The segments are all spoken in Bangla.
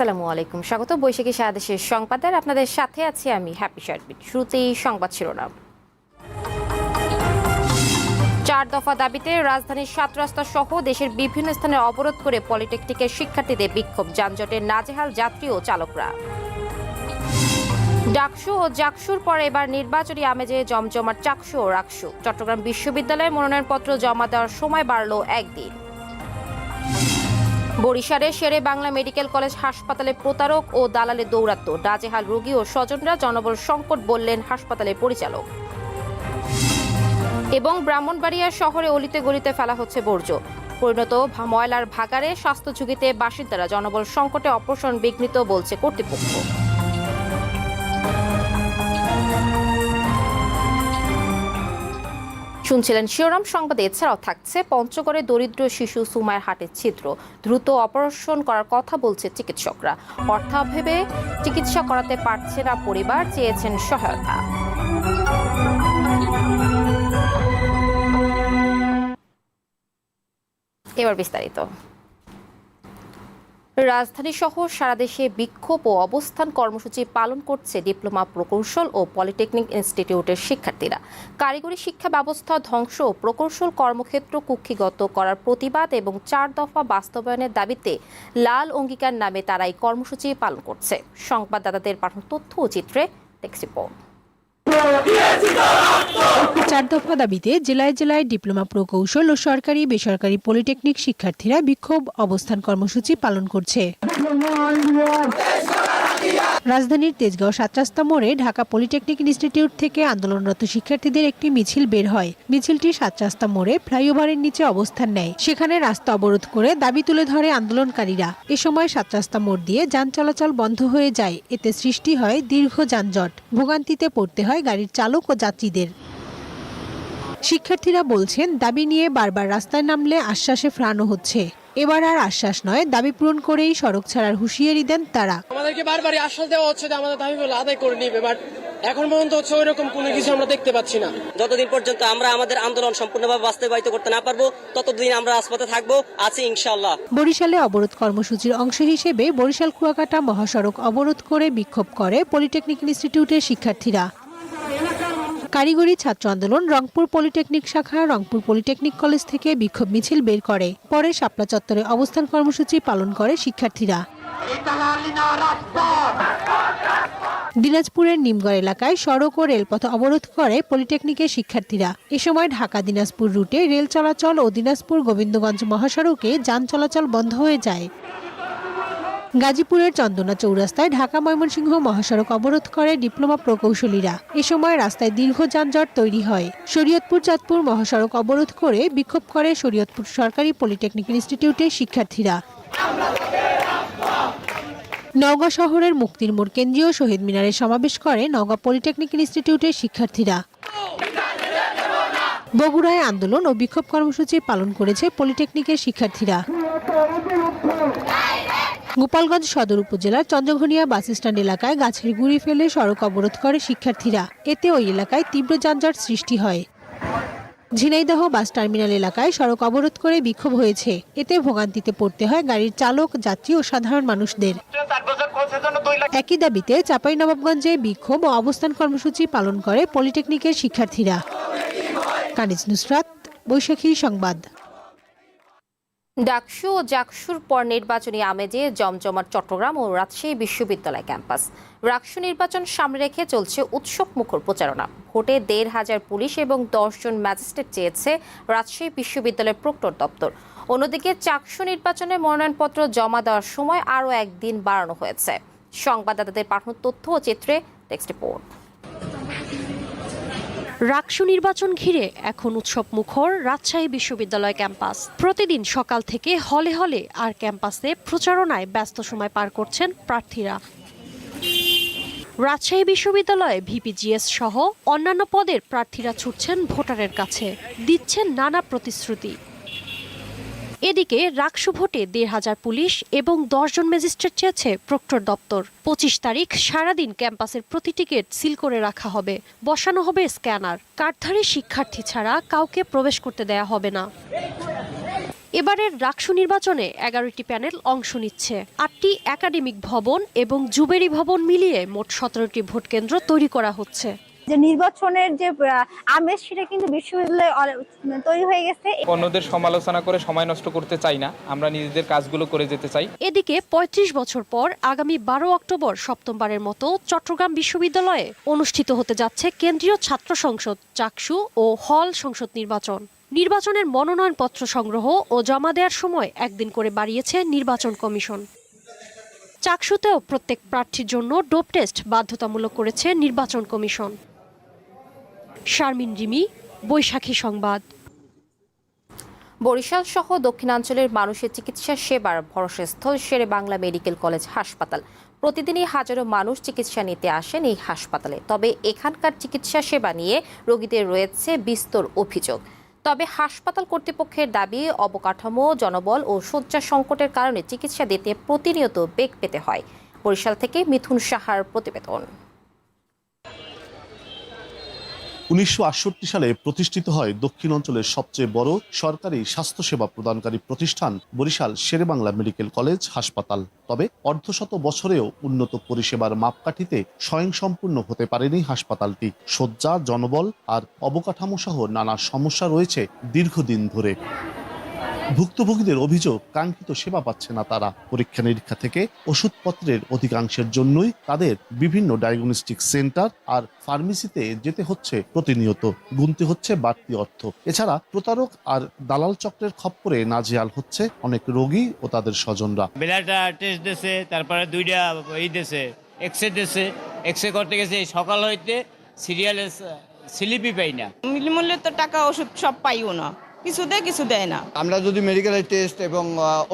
আসসালামু আলাইকুম। স্বাগত বৈশাখী সারা দেশের সংবাদের। আপনাদের সাথে আছি আমি হ্যাপি শারবিট শুরুতেই সংবাদ শিরোনাম। চার দফা দাবিতে রাজধানীর সাত রাস্তা সহ দেশের বিভিন্ন স্থানে অবরোধ করে পলিটেকনিকের শিক্ষার্থীদের বিক্ষোভ। যানজটের নাজেহাল যাত্রী ও চালকরা। ডাকসু ও জাকসুর পরে এবার নির্বাচনী আমেজে জমজমার চাকসু ও রাকসু। চট্টগ্রাম বিশ্ববিদ্যালয়ে মনোনয়নপত্র জমা দেওয়ার সময় বাড়ল একদিন। বরিশালে শেরে বাংলা মেডিকেল কলেজ হাসপাতালে প্রতারক ও দালালে দৌরাত্ম। ডাজেহাল রোগী ও স্বজনরা জনবল সংকট বললেন হাসপাতালের পরিচালক। এবং ব্রাহ্মণবাড়িয়া শহরে অলিতে গলিতে ফেলা হচ্ছে বর্জ্য। পরিণত ময়লার ভাগারে স্বাস্থ্য ঝুঁকিতে বাসিন্দারা জনবল সংকটে অপসারণ বিঘ্নিত বলছে কর্তৃপক্ষ। শুনছিলেন শিরোনাম সংবাদে এছাড়াও থাকছে পঞ্চগড়ে দরিদ্র শিশু সুমায়ের হাটের ছিদ্র। দ্রুত অপারেশন করার কথা বলছে চিকিৎসকরা। অর্থাভাবে চিকিৎসা করাতে পারছে না পরিবার, চেয়েছেন সহায়তা। এবার বিস্তারিত। রাজধানী সহ সারা দেশে বিক্ষোভ ও অবস্থান কর্মসূচি পালন করছে ডিপ্লোমা প্রকৌশল ও পলিটেকনিক ইনস্টিটিউটের শিক্ষার্থীরা। কারিগরি শিক্ষা ব্যবস্থা ধ্বংস ও প্রকৌশল কর্মক্ষেত্র কুক্ষিগত করার প্রতিবাদ এবং চার দফা বাস্তবায়নের দাবিতে লাল অঙ্গীকার নামে তারা এই কর্মসূচি পালন করছে। সংবাদদাতাদের পাঠানো তথ্য ও চিত্রে টেক্সট রিপোর্ট চার দফা দাবিতে জেলায় জেলায় ডিপ্লোমা প্রকৌশল ও সরকারি, বেসরকারি পলিটেকনিক শিক্ষার্থীরা বিক্ষোভ অবস্থান কর্মসূচি পালন করছে। রাজধানীর তেজগাঁও সাত রাস্তা মোড়ে ঢাকা পলিটেকনিক ইনস্টিটিউট থেকে আন্দোলনরত শিক্ষার্থীদের একটি মিছিল বের হয়। মিছিলটি সাত রাস্তা মোড়ে ফ্লাইওভারের নিচে অবস্থান নেয়। সেখানে রাস্তা অবরোধ করে দাবি তুলে ধরে আন্দোলনকারীরা। এ সময় সাত রাস্তা মোড় দিয়ে যান চলাচল বন্ধ হয়ে যায়। এতে সৃষ্টি হয় দীর্ঘ যানজট। ভোগান্তিতে পড়তে হয় গাড়ির চালক ও যাত্রীদের। শিক্ষার্থীরা বলছেন, দাবি নিয়ে বারবার রাস্তায় নামলে আশ্বাসে ফ্রানো হচ্ছে। এবার আর আশ্বাস নয় দাবি পূরণ করেই সড়ক ছাড়ার হুঁশিয়ারি দেন তারা। আমাদেরকে বারবারই আশ্বাস দেওয়া হচ্ছে যে আমাদের দাবিগুলো আদায় করে নিবে বাট এখন পর্যন্ত হচ্ছে ওই রকম কোনো কিছু আমরা দেখতে পাচ্ছি না। যতদিন পর্যন্ত আমরা আমাদের আন্দোলন সম্পূর্ণভাবে বাস্তবায়িত করতে না পারব ততদিন আমরা রাজপথে থাকব আছি ইনশাল্লাহ বরিশালে অবরোধ কর্মসূচির অংশ হিসেবে বরিশাল কুয়াকাটা মহাসড়ক অবরোধ করে বিক্ষোভ করে পলিটেকনিক ইনস্টিটিউটের শিক্ষার্থীরা। কারিগরি ছাত্র আন্দোলন রংপুর পলিটেকনিক শাখা, রংপুর পলিটেকনিক কলেজ থেকে বিক্ষোভ মিছিল বের করে। পরে শাপলা চত্বরে অবস্থান কর্মসূচি পালন করে শিক্ষার্থীরা। দিনাজপুরের নিমগড় এলাকায় সড়ক ও রেলপথ অবরোধ করে পলিটেকনিকের শিক্ষার্থীরা। এ সময় ঢাকা দিনাজপুর রুটে রেল চলাচল ও দিনাজপুর গোবিন্দগঞ্জ মহাসড়কে যান চলাচল বন্ধ হয়ে যায়। গাজীপুরের চন্দনা চৌরাস্তায় ঢাকা ময়মনসিংহ মহাসড়ক অবরোধ করে ডিপ্লোমা প্রকৌশলীরা। এ সময় রাস্তায় দীর্ঘ যানজট তৈরি হয়। শরীয়তপুর, চাঁদপুর মহাসড়ক অবরোধ করে বিক্ষোভ করে শরীয়তপুর সরকারি পলিটেকনিক ইনস্টিটিউটের শিক্ষার্থীরা। নওগাঁ শহরের মুক্তির মোড় কেন্দ্রীয় শহীদ মিনারে সমাবেশ করে নওগাঁ পলিটেকনিক ইনস্টিটিউটের শিক্ষার্থীরা। বগুড়ায় আন্দোলন ও বিক্ষোভ কর্মসূচি পালন করেছে পলিটেকনিকের শিক্ষার্থীরা। গোপালগঞ্জ সদর উপজেলার চন্দ্রঘনিয়া বাস স্ট্যান্ড এলাকায় গাছের গুঁড়ি ফেলে সড়ক অবরোধ করে শিক্ষার্থীরা। এতে ওই এলাকায় তীব্র যানজট সৃষ্টি হয়। ঝিনাইদহ বাস টার্মিনাল এলাকায় সড়ক অবরোধ করে বিক্ষোভ হয়েছে। এতে ভোগান্তিতে পড়তে হয় গাড়ির চালক, যাত্রী ও সাধারণ মানুষদের। একই দাবিতে চাঁপাইনবাবগঞ্জে বিক্ষোভ ও অবস্থান কর্মসূচি পালন করে পলিটেকনিকের শিক্ষার্থীরা। কানিজ নুসরাত, বৈশাখী সংবাদ। ডাকসু ও জাকসুর পর নির্বাচনী আমেজে জমজমাট চট্টগ্রাম ও রাজশাহী বিশ্ববিদ্যালয় ক্যাম্পাস। রাকসু নির্বাচন সামনে রেখে চলছে উৎসব মুখর প্রচারণা। ভোটে দেড় হাজার পুলিশ এবং দশজন ম্যাজিস্ট্রেট চেয়েছে রাজশাহী বিশ্ববিদ্যালয়ের প্রক্টর দপ্তর। অন্যদিকে চাকসু নির্বাচনে মনোনয়নপত্র জমা দেওয়ার সময় আরও একদিন বাড়ানো হয়েছে। সংবাদদাতাদের পাঠানো তথ্য ও চিত্রে টেক্সট রিপোর্ট। রাকসু নির্বাচন ঘিরে এখন উৎসব মুখর রাজশাহী বিশ্ববিদ্যালয় ক্যাম্পাস। প্রতিদিন সকাল থেকে হলে হলে আর ক্যাম্পাসে প্রচারণায় ব্যস্ত সময় পার করছেন প্রার্থীরা। রাজশাহী বিশ্ববিদ্যালয়ে ভিপিজিএস সহ অন্যান্য পদের প্রার্থীরা ছুটছেন ভোটারের কাছে, দিচ্ছেন নানা প্রতিশ্রুতি। এদিকে রাকসু ভোটে দেড় হাজার পুলিশ এবং দশজন ম্যাজিস্ট্রেট চেয়েছে প্রক্টর দপ্তর। পঁচিশ তারিখ সারাদিন ক্যাম্পাসের প্রতিটি গেট সিল করে রাখা হবে। বসানো হবে স্ক্যানার। কার্ডধারী শিক্ষার্থী ছাড়া কাউকে প্রবেশ করতে দেয়া হবে না। এবারের রাকসু নির্বাচনে এগারোটি প্যানেল অংশ নিচ্ছে। আটটি একাডেমিক ভবন এবং জুবেরি ভবন মিলিয়ে মোট সতেরোটি ভোট কেন্দ্র তৈরি করা হচ্ছে। যে নির্বাচনের যে আমেজ সেটা কিন্তু বিশ্ববিদ্যালয়ে তৈরি হয়ে গেছে। অন্যদের সমালোচনা করে সময় নষ্ট করতে চাই না আমরা নিজেদের কাজগুলো করে যেতে চাই। এদিকে ৩৫ বছর পর আগামী বারো অক্টোবর সপ্তমবারের মতো চট্টগ্রাম বিশ্ববিদ্যালয়ে অনুষ্ঠিত হতে যাচ্ছে কেন্দ্রীয় ছাত্র সংসদ চাকসু ও হল সংসদ নির্বাচন। নির্বাচনের মনোনয়নপত্র সংগ্রহ ও জমা দেওয়ার সময় একদিন করে বাড়িয়েছে নির্বাচন কমিশন। চাকসুতেও প্রত্যেক প্রার্থীর জন্য ডোপ টেস্ট বাধ্যতামূলক করেছে নির্বাচন কমিশন। শারমিন রিমি, বৈশাখী সংবাদ। বরিশাল সহ দক্ষিণাঞ্চলের মানুষের চিকিৎসা সেবার ভরসাস্থল শেরে বাংলা মেডিকেল কলেজ হাসপাতাল। প্রতিদিনই হাজারো মানুষ চিকিৎসা নিতে আসেন এই হাসপাতালে। তবে এখানকার চিকিৎসা সেবা নিয়ে রোগীদের রয়েছে বিস্তর অভিযোগ। তবে হাসপাতাল কর্তৃপক্ষের দাবি, অবকাঠামো, জনবল ও শয্যা সংকটের কারণে চিকিৎসা দিতে প্রতিনিয়ত বেগ পেতে হয়। বরিশাল থেকে মিথুন সাহার প্রতিবেদন। উনিশশো আটষট্টি সালে প্রতিষ্ঠিত হয় দক্ষিণ অঞ্চলের সবচেয়ে বড় সরকারি স্বাস্থ্যসেবা প্রদানকারী প্রতিষ্ঠান বরিশাল শেরেবাংলা মেডিকেল কলেজ হাসপাতাল। তবে অর্ধশত বছরেও উন্নত পরিষেবার মাপকাঠিতে স্বয়ংসম্পূর্ণ হতে পারেনি হাসপাতালটি। শয্যা, জনবল আর অবকাঠামো সহ নানা সমস্যা রয়েছে দীর্ঘদিন ধরে। ভুক্তভোগীদের অভিযোগ কাঙ্ক্ষিত সেবা পাচ্ছে না তারা। পরীক্ষা নিরীক্ষা থেকে ওষুধপত্রের অধিকাংশের জন্যই তাদের বিভিন্ন ডায়াগনস্টিক সেন্টার আর ফার্মেসিতে যেতে হচ্ছে প্রতিনিয়ত। গুনতে হচ্ছে বাড়তি অর্থ। এছাড়া প্রতারক আর দালাল চক্রের খপ্পরে নাজেহাল হচ্ছে অনেক রোগী ও তাদের স্বজনরা। ব্লাডটা টেস্ট দিছে তারপরে দুইটা এই দিছে এক্স রে দিছে এক্স রে করতে গেছে সকাল হইতে সিরিয়ালে স্লিপই পাই না। বিনামূল্যে তো টাকা ওষুধ সব পাইও না। কিছু দেয় কিছু দেয় না। আমরা যদি মেডিকেলের টেস্ট এবং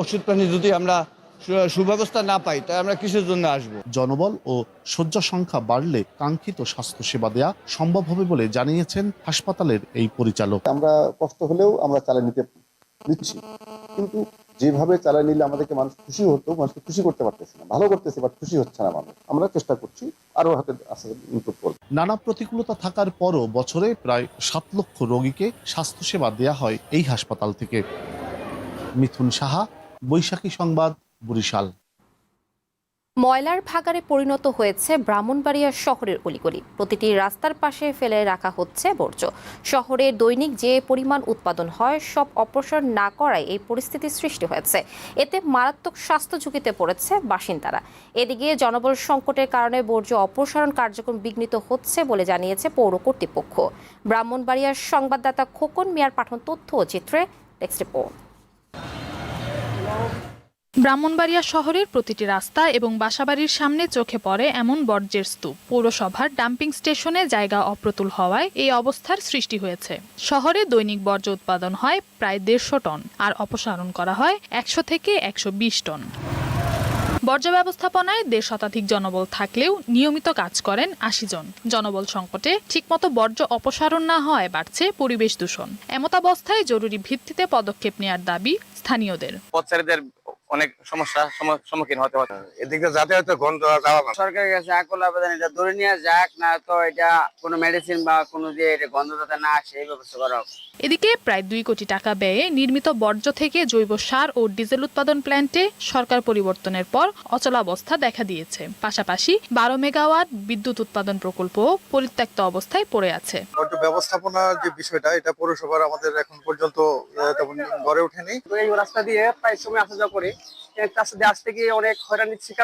ওষুধ পানি যদি আমরা সুব্যবস্থা না পাই তাই আমরা কিসের জন্য আসব? জনবল ও শয্যা সংখ্যা বাড়লে কাঙ্ক্ষিত স্বাস্থ্য সেবা দেয়া সম্ভব হবে বলে জানিয়েছেন হাসপাতালের এই পরিচালক। আমরা কষ্ট হলেও আমরা চালিয়ে নিতে নিচ্ছি কিন্তু যেভাবে চালিয়ে নিলে আমাদেরকে মানুষ খুশি হতো, মানুষকে খুশি করতে পারতেছে না। ভালো করতেছে বাট খুশি হচ্ছে না মানুষ। আমরা চেষ্টা করছি আরও হাতে ইম্প্রুভ করব নানা প্রতিকূলতা থাকার পরও বছরে প্রায় সাত লক্ষ রোগীকে স্বাস্থ্যসেবা দেয়া হয় এই হাসপাতাল থেকে। মিথুন সাহা, বৈশাখী সংবাদ, বরিশাল। ময়লার ভাগারে পরিণত হয়েছে ব্রাহ্মণবাড়িয়া শহরের অলিগলি। প্রতিটি রাস্তার পাশে ফেলে রাখা হচ্ছে বর্জ্য। শহরে দৈনিক যে পরিমাণ উৎপাদন হয়, সব অপসারণ না করায় এই পরিস্থিতির সৃষ্টি হয়েছে। এতে মারাত্মক স্বাস্থ্য ঝুঁকিতে পড়েছে বাসিন্দারা। এদিকে জনবল সংকটের কারণে বর্জ্য অপসারণ কার্যক্রম বিঘ্নিত হচ্ছে বলে জানিয়েছে পৌর কর্তৃপক্ষ। ব্রাহ্মণবাড়িয়ার সংবাদদাতা খোকন মিয়ার পাঠন তথ্য ও চিত্রে টেক্সট রিপোর্ট। ব্রাহ্মণবাড়িয়া শহরের প্রতিটি রাস্তা এবং বাসাবাড়ির সামনে চোখে পড়ে এমন বর্জ্যের স্তূপ। পৌরসভার ডাম্পিং স্টেশনে জায়গা অপ্রতুল হওয়ায় এই অবস্থার সৃষ্টি হয়েছে। শহরে দৈনিক বর্জ্য উৎপাদন হয় প্রায় দেড়শো টন আর অপসারণ করা হয় একশো থেকে একশো বিশ টন। বর্জ্য ব্যবস্থাপনায় দেড় শতাধিক জনবল থাকলেও নিয়মিত কাজ করেন আশি জন। জনবল সংকটে ঠিকমতো বর্জ্য অপসারণ না হয় বাড়ছে পরিবেশ দূষণ। এমতাবস্থায় জরুরি ভিত্তিতে পদক্ষেপ নেয়ার দাবি স্থানীয়দের। অনেক সমস্যা সম্মুখীন হতে হচ্ছে এদিকে যাতায়াতে গন্ধ যাওয়া সরকারের কাছে আকুল আবেদন এটা ধরে নিয়ে যাক না তো এটা কোনো মেডিসিন বা কোনো যে এটা গন্ধ যাতে না আসে এই ব্যবস্থা করা হোক। এদিকে প্রায় দুই কোটি টাকা ব্যয়ে নির্মিত বর্জ্য থেকে জৈব সার ও ডিজেল উৎপাদন প্ল্যান্টে সরকার পরিবর্তনের পর অচলাবস্থা দেখা দিয়েছে। পাশাপাশি বারো মেগাওয়াট বিদ্যুৎ উৎপাদন প্রকল্প পরিত্যক্ত অবস্থায় পড়ে আছে। বর্জ্য ব্যবস্থাপনার যে বিষয়টা এটা পৌরসভার আমাদের এখন পর্যন্ত তেমন গড়ে ওঠেনি। এই রাস্তা দিয়ে প্রায় সময় আসা যাওয়া করে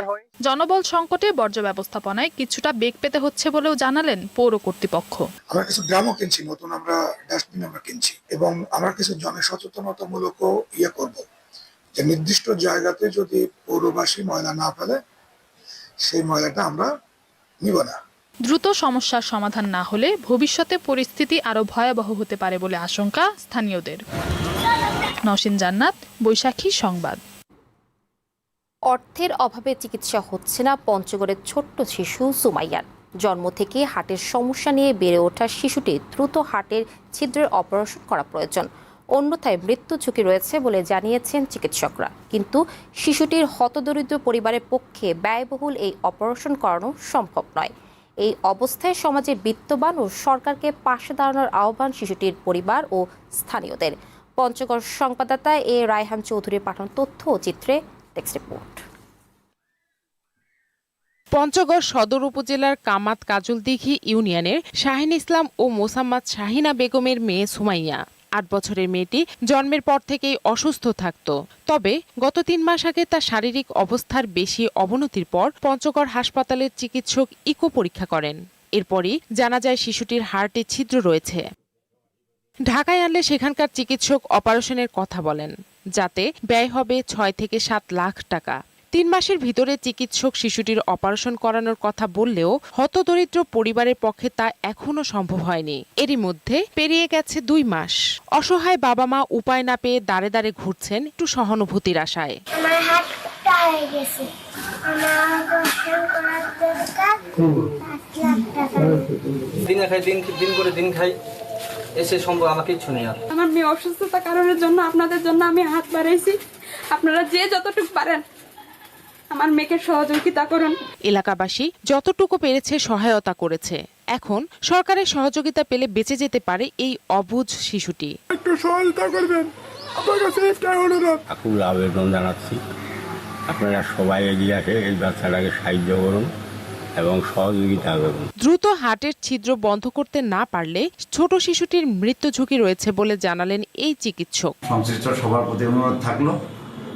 হয়। জনবল সংকটে বর্জ্য ব্যবস্থাপনায় কিছুটা বেগ পেতে হচ্ছে বলেও জানালেন পৌর কর্তৃপক্ষ। আমরা কিছু গ্রামও কিনছি নতুন আমরা ডাস্টবিন আমরা কিনছি এবং আমরা কিছু জনসচেতনতামূলক ইয়ে করব। যে নির্দিষ্ট জায়গাতে যদি পৌরবাসী ময়লা না ফেলে সেই ময়লাটা আমরা নিব না। দ্রুত সমস্যার সমাধান না হলে ভবিষ্যতে পরিস্থিতি আরও ভয়াবহ হতে পারে বলে আশঙ্কা স্থানীয়দের। নসীন জান্নাত বৈশাখী সংবাদ। অর্থের অভাবে চিকিৎসা হচ্ছে না পঞ্চগড়ের ছোট্ট শিশু সুমাইয়ার। জন্ম থেকে হাটের সমস্যা নিয়ে বেড়ে ওঠা শিশুটি দ্রুত হাটের ছিদ্রের অপারেশন করা প্রয়োজন। অন্যথায় মৃত্যু ঝুঁকি রয়েছে বলে জানিয়েছেন চিকিৎসকরা। কিন্তু শিশুটির হতদরিদ্র পরিবারের পক্ষে ব্যয়বহুল এই অপারেশন করানো সম্ভব নয়। এই অবস্থায় সমাজের বিত্তবান ও সরকারকে পাশে দাঁড়ানোর আহ্বান শিশুটির পরিবার ও স্থানীয়দের। পঞ্চগড় সংবাদদাতা এ রায়হান চৌধুরীর পাঠানো তথ্য ও চিত্রে টেক্সট রিপোর্ট পঞ্চগড় সদর উপজেলার কামাত কাজলদিঘি ইউনিয়নের শাহিন ইসলাম ও মোসাম্মদ শাহিনা বেগমের মেয়ে সুমাইয়া। আট বছরের মেয়েটি জন্মের পর থেকেই অসুস্থ থাকত। তবে গত তিন মাস আগে তার শারীরিক অবস্থার বেশি অবনতির পর পঞ্চগড় হাসপাতালের চিকিৎসক ইকো পরীক্ষা করেন। এরপরই জানা যায় শিশুটির হার্টে ছিদ্র রয়েছে। ঢাকায় আনলে সেখানকার চিকিৎসক অপারেশনের কথা বলেন। যাতে ব্যয় হবে ছয় থেকে সাত লাখ টাকা। তিন মাসের ভিতরে চিকিৎসক শিশুটির অপারেশন করানোর কথা বললেও হতদরিদ্র পরিবারের পক্ষে তা এখনও সম্ভব হয়নি। এরই মধ্যে পেরিয়ে গেছে দুই মাস। অসহায় বাবা মা উপায় না পেয়ে দাঁড়ে দাঁড়ে ঘুরছেন একটু সহানুভূতির আশায়। দিন খাই দিন দিন করে দিন খাই। এসে সম্ভব আমাকে ইচ্ছু নেই আমার মেয়ে অসুস্থতা কারণের জন্য আপনাদের জন্য আমি হাত বাড়াইছি। আপনারা যে যতটুকু পারেন আমার মেয়েকে সহযোগিতা করুন। এলাকাবাসী যতটুকু পেরেছে সহায়তা করেছে। এখন সরকারের সহযোগিতা পেলে বেঁচে যেতে পারে এই অবুঝ শিশুটি। একটু সহযোগিতা করবেন। আপনার কাছে একটাই অনুরোধ। আকুল আবেদন জানাচ্ছি। আপনারা সবাই এগিয়ে আসে এই বাচ্চাটাকে সাহায্য করুন। এবং সহযোগিতা করুন। দ্রুত হার্টের ছিদ্র বন্ধ করতে না পারলে ছোট শিশুটির মৃত্যু ঝুঁকি রয়েছে বলে জানালেন এই চিকিৎসক। সংশ্লিষ্ট সবার প্রতি অনুরোধ থাকল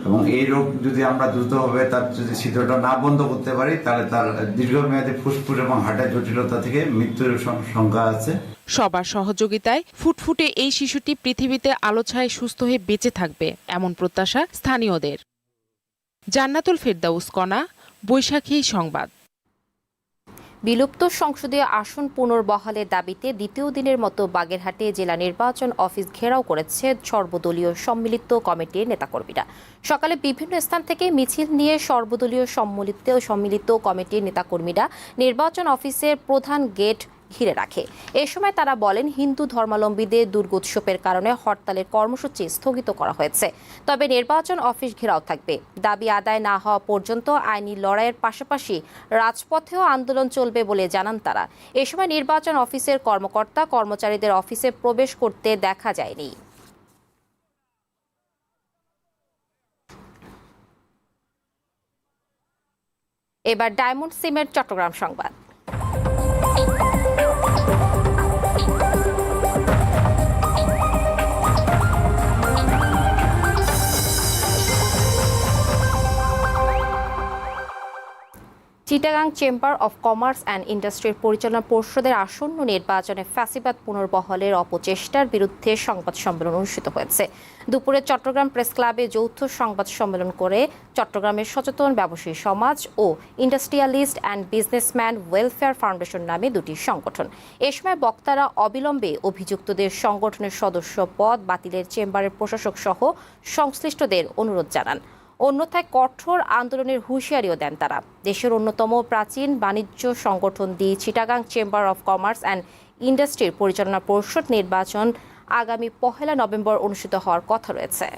এবং এই রোগ যদি আমরা দ্রুতভাবে তার যদি ছিদ্রটা না বন্ধ করতে পারি তাহলে তার দীর্ঘমেয়াদী ফুসফুস এবং হার্টের জটিলতা থেকে মৃত্যুর সংখ্যা আছে। সবার সহযোগিতায় ফুটফুটে এই শিশুটি পৃথিবীতে আলোছায় সুস্থ হয়ে বেঁচে থাকবে এমন প্রত্যাশা স্থানীয়দের। জান্নাতুল ফেরদাউস কণা বৈশাখী সংবাদ। বিলুপ্ত সংসদীয় আসন পুনর্বহালের দাবিতে দ্বিতীয় দিনের মতো বাগেরহাটে জেলা নির্বাচন অফিস ঘেরাও করেছে সর্বদলীয় সম্মিলিত কমিটির নেতাকর্মীরা। সকালে বিভিন্ন স্থান থেকে মিছিল নিয়ে সর্বদলীয় সম্মিলিত সম্মিলিত কমিটির নেতাকর্মীরা নির্বাচন অফিসের প্রধান গেট ঘিরে রাখে। এ সময় তারা বলেন, হিন্দু ধর্মাবলম্বীদের দুর্গোৎসবের কারণে হরতালের কর্মসূচি স্থগিত করা হয়েছে। তবে নির্বাচন অফিস ঘেরাও থাকবে। দাবি আদায় না হওয়া পর্যন্ত আইনি লড়াইয়ের পাশাপাশি রাজপথেও আন্দোলন চলবে বলে জানান তারা। এ সময় নির্বাচন অফিসের কর্মকর্তা কর্মচারীদের অফিসে প্রবেশ করতে দেখা যায়নি। এবার ডায়মন্ড সিমের চট্টগ্রাম সংবাদ। Chittagong chamber of commerce and ইন্ডাস্ট্রির পরিচালনা পর্ষদের আসন্ন নির্বাচনে ফ্যাসিবাদ পুনর্বহলের অপচেষ্টার বিরুদ্ধে সংবাদ সম্মেলন অনুষ্ঠিত হয়েছে। দুপুরে চট্টগ্রাম প্রেস ক্লাবে যৌথ সংবাদ সম্মেলন করে চট্টগ্রামের সচেতন ব্যবসায়ী সমাজ ও industrialist and businessman welfare foundation নামে দুটি সংগঠন। এ সময় বক্তারা অবিলম্বে অভিযুক্তদের সংগঠনের সদস্য পদ বাতিলের চেম্বারের প্রশাসক সহ সংশ্লিষ্টদের অনুরোধ জানান। অন্যথায় কঠোর আন্দোলনের হুঁশিয়ারিও দেন তারা। দেশের অন্যতম প্রাচীন বাণিজ্য সংগঠন the Chittagong chamber of commerce and ইন্ডাস্ট্রির পরিচালনা পরিষদ নির্বাচন আগামী পহেলা নভেম্বর অনুষ্ঠিত হওয়ার কথা রয়েছে।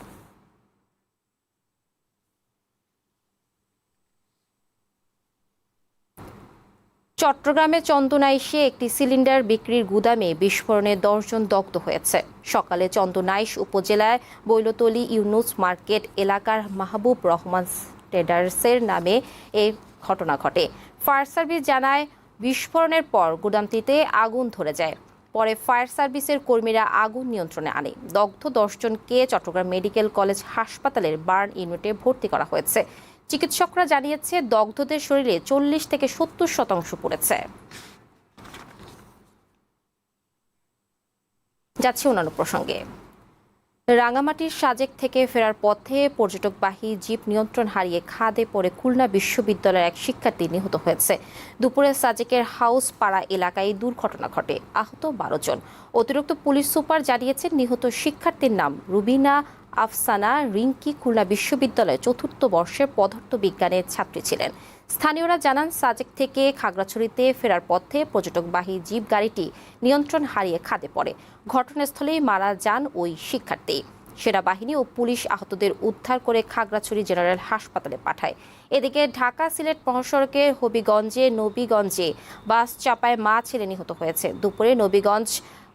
চট্টগ্রামে চন্দনাইশে একটি সিলিন্ডার বিক্রির গুদামে বিস্ফোরণে দশজন দগ্ধ হয়েছে। সকালে চন্দনাইশ উপজেলায় বৈলতলি ইউনুস মার্কেট এলাকার মাহবুব রহমান ট্রেডার্সের নামে এই ঘটনা ঘটে। ফায়ার সার্ভিস জানায়, বিস্ফোরণের পর গুদামটিতে আগুন ধরে যায়। পরে ফায়ার সার্ভিসের কর্মীরা আগুন নিয়ন্ত্রণে আনে। দগ্ধ দশজনকে চট্টগ্রাম মেডিকেল কলেজ হাসপাতালের বার্ন ইউনিটে ভর্তি করা হয়েছে। চিকিৎসকরা জানিয়েছে, দগ্ধদের শরীরে চল্লিশ থেকে সত্তর শতাংশ পড়েছে। যাচ্ছে অন্যান্য প্রসঙ্গে। রাঙামাটির সাজেক থেকে ফেরার পথে পর্যটকবাহী জিপ নিয়ন্ত্রণ হারিয়ে খাদে পড়ে খুলনা বিশ্ববিদ্যালয়ের এক শিক্ষার্থী নিহত হয়েছে। দুপুরে সাজেকের হাউস পাড়া এলাকায় দুর্ঘটনা ঘটে। আহত বারো জন। অতিরিক্ত পুলিশ সুপার জানিয়েছেন, নিহত শিক্ষার্থীর নাম রুবিনা আফসানা রিঙ্কি খুলনা বিশ্ববিদ্যালয়ের চতুর্থ বর্ষের পদার্থ বিজ্ঞানের ছাত্রী ছিলেন। স্থানীয়রা জানান, সাজেক থেকে খাগড়াছড়িতে ফেরার পথে পর্যটকবাহী জিপ গাড়িটি নিয়ন্ত্রণ হারিয়ে খাদে পড়ে। ঘটনাস্থলেই মারা যান ওই শিক্ষার্থী। সেনাবাহিনী ও পুলিশ আহতদের উদ্ধার করে খাগড়াছড়ি জেনারেল হাসপাতালে পাঠায়। এদিকে ঢাকা সিলেট মহাসড়কের হবিগঞ্জে, নবীগঞ্জে বাস চাপায় মা ছেলে নিহত হয়েছে। দুপুরে নবীগঞ্জ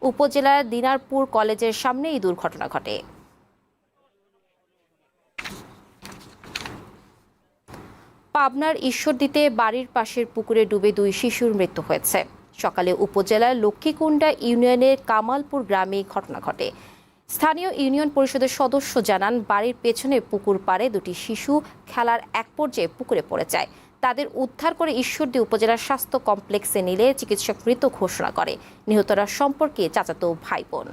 উপজেলার দিনারপুর কলেজের সামনে এই দুর্ঘটনা ঘটে। পাবনার ঈশ্বরদীতে বাড়ির পাশের পুকুরে ডুবে দুই শিশুর মৃত্যু হয়েছে। সকালে উপজেলার লক্ষ্মীকুণ্ডা ইউনিয়নের কামালপুর গ্রামে ঘটনা ঘটে। স্থানীয় ইউনিয়ন পরিষদের সদস্য জানান, বাড়ির পেছনে পুকুর পাড়ে দুটি শিশু খেলার এক পর্যায়ে পুকুরে পড়ে যায়। তাদের উদ্ধার করে ঈশ্বরদী উপজেলার স্বাস্থ্য কমপ্লেক্সে নিলে চিকিৎসক মৃত ঘোষণা করে। নিহতরা সম্পর্কে চাচাতো ভাই বোন।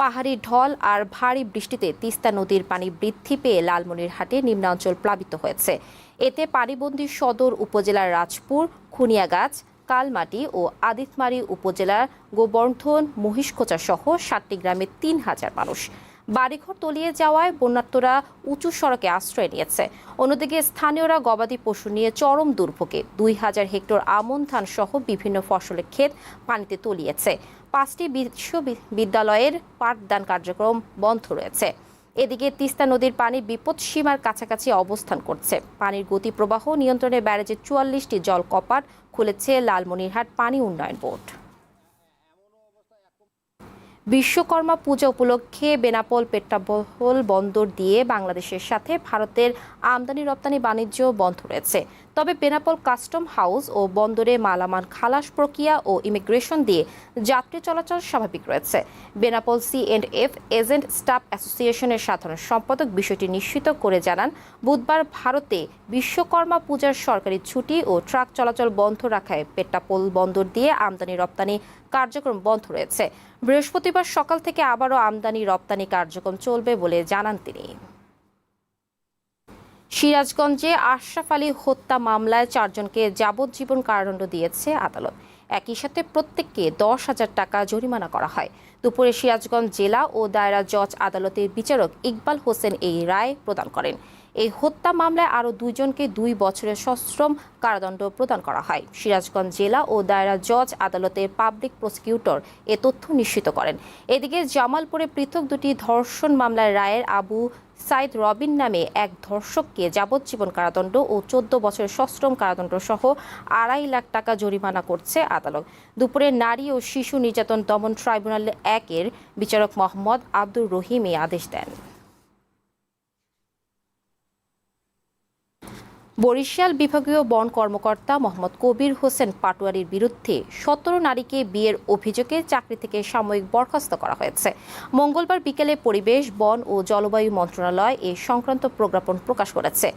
পাহাড়ি ঢল আর ভারী বৃষ্টিতে তিস্তা নদীর পানি বৃদ্ধি পেয়ে লালমনিরহাটে নিম্নাঞ্চল প্লাবিত হয়েছে। এতে পানিবন্দী সদর উপজেলার রাজপুর, খুনিয়াগাছ, কালমাটি ও আদিতমারি উপজেলার গোবর্ধন, মহিষখোচা সহ সাতটি গ্রামে তিন হাজার মানুষ। বাড়িঘর তলিয়ে যাওয়ায় বন্যার্তরা উঁচু সড়কে আশ্রয় নিয়েছে। অন্যদিকে স্থানীয়রা গবাদি পশু নিয়ে চরম দুর্ভোগে দুই হাজার হেক্টর আমন ধান সহ বিভিন্ন ফসলের ক্ষেত পানিতে তলিয়েছে। পাঁচটি বিশ্ববিদ্যালয়ের পাঠদান কার্যক্রম বন্ধ রয়েছে। এদিকে তিস্তা নদীর পানি বিপদ সীমার কাছাকাছি অবস্থান করছে। পানির গতি প্রবাহ নিয়ন্ত্রণে ব্যারেজের চুয়াল্লিশটি জল কপাট খুলেছে লালমনিরহাট পানি উন্নয়ন বোর্ড। বিশ্বকর্মা পূজা উপলক্ষে বেনাপোল পেট্রাবহল বন্দর দিয়ে বাংলাদেশের সাথে ভারতের আমদানি রপ্তানি বাণিজ্য বন্ধ রয়েছে। তবে বেনাপোল কাস্টম হাউস ও বন্দরে মালামাল খালাস প্রক্রিয়া ও ইমিগ্রেশন দিয়ে যাত্রী চলাচল স্বাভাবিক রয়েছে। Benapole C and F agent staff অ্যাসোসিয়েশনের সাধারণ সম্পাদক বিষয়টি নিশ্চিত করে জানান, বুধবার ভারতে বিশ্বকর্মা পূজার সরকারি ছুটি ও ট্রাক চলাচল বন্ধ রাখায় পেট্টাপোল বন্দর দিয়ে আমদানি রপ্তানি কার্যক্রম বন্ধ রয়েছে। বৃহস্পতিবার সকাল থেকে আবারও আমদানি রপ্তানি কার্যক্রম চলবে বলে জানান তিনি। সিরাজগঞ্জে আশরাফ আলী হত্যা মামলায় চারজনকে যাবজ্জীবন কারাদণ্ড দিয়েছে আদালত। একই সাথে প্রত্যেককে দশ হাজার টাকা জরিমানা করা হয়। দুপুরে সিরাজগঞ্জ জেলা ও দায়রা জজ আদালতের বিচারক ইকবাল হোসেন এই রায় প্রদান করেন। এই হত্যা মামলায় আরও দুইজনকে দুই বছরের সশ্রম কারাদণ্ড প্রদান করা হয়। সিরাজগঞ্জ জেলা ও দায়রা জজ আদালতের পাবলিক প্রসিকিউটর এ তথ্য নিশ্চিত করেন। এদিকে জামালপুরে পৃথক দুটি ধর্ষণ মামলার রায়ের আবু সাইদ রবিন নামে এক ধর্ষককে যাবজ্জীবন কারাদণ্ড ও চোদ্দ বছরের সশ্রম কারাদণ্ড সহ আড়াই লাখ টাকা জরিমানা করছে আদালত। দুপুরে নারী ও শিশু নির্যাতন দমন ট্রাইব্যুনাল একের বিচারক মোহাম্মদ আব্দুর রহিম এই আদেশ দেন। বরিশাল বিভাগীয় বন কর্মকর্তা মোহাম্মদ কবির হোসেন পাটোয়ারির বিরুদ্ধে সতেরো নারীকে বিয়ের অভিযোগে চাকরি থেকে সাময়িক বরখাস্ত করা হয়েছে। মঙ্গলবার বিকেলে পরিবেশ, বন ও জলবায়ু মন্ত্রণালয় এ সংক্রান্ত প্রজ্ঞাপন প্রকাশ করেছে।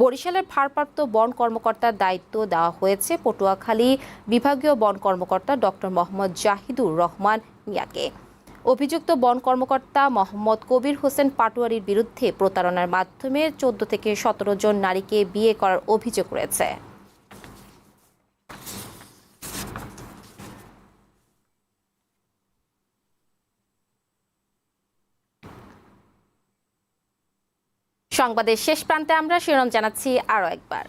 বরিশালের ভারপ্রাপ্ত বন কর্মকর্তার দায়িত্ব দেওয়া হয়েছে পটুয়াখালী বিভাগীয় বন কর্মকর্তা ডক্টর মোহাম্মদ জাহিদুর রহমান মিয়াকে। অভিযুক্ত বন কর্মকর্তা মোহাম্মদ কবির হোসেন পাটোয়ারির বিরুদ্ধে প্রতারণার মাধ্যমে চোদ্দ থেকে সতেরো জন নারীকে বিয়ে করার অভিযোগ রয়েছে। সংবাদের শেষ প্রান্তে আমরা শিরোনাম জানাচ্ছি আরও একবার।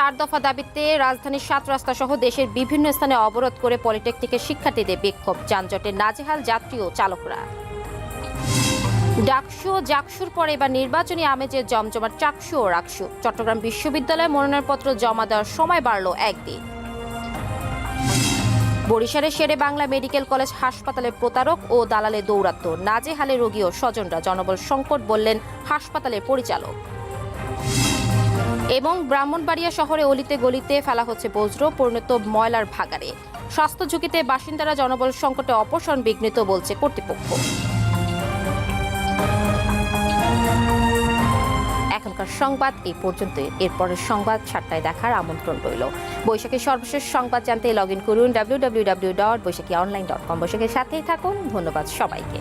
চার দফা দাবিতে রাজধানীর সাত রাস্তা সহ দেশের বিভিন্ন স্থানে অবরোধ করে পলিটেকনিকের শিক্ষার্থীদের বিক্ষোভ। যানজটে নাজেহাল যাত্রী ও চালকরা। ডাকসু জাকসুর পরে এবার নির্বাচনী আমেজে জমজমাট চাকসু ও রাকসু। চট্টগ্রাম বিশ্ববিদ্যালয়ে মনোনয়নপত্র জমা দেওয়ার সময় বাড়ল একদিন। বরিশালের শেরে বাংলা মেডিকেল কলেজ হাসপাতালে প্রতারক ও দালালে দৌরাত্ম নাজেহালে রোগী ও স্বজনরা জনবল সংকট বললেন হাসপাতালের পরিচালক। এবং ব্রাহ্মণবাড়িয়া শহরে অলিতে গলিতে ফেলা হচ্ছে বজ্র, পরিণত ময়লার ভাগারে স্বাস্থ্য ঝুঁকিতে বাসিন্দারা জনবল সংকটে অপসারণ বিঘ্নিত বলছে কর্তৃপক্ষ। এখনকার সংবাদ এই পর্যন্ত এরপরের সংবাদ সাতটায় দেখার আমন্ত্রণ রইল। বৈশাখীর সর্বশেষ সংবাদ জানতে লগ ইন করুন W W W dot Baishakhi online dot com বৈশাখের সাথেই থাকুন। ধন্যবাদ সবাইকে।